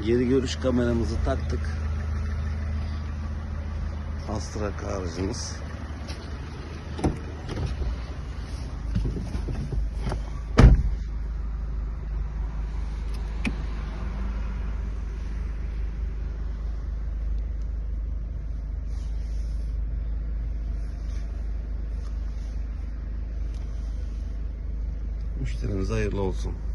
Geri görüş kameramızı taktık. Astrak aracımız. Müşterimize hayırlı olsun.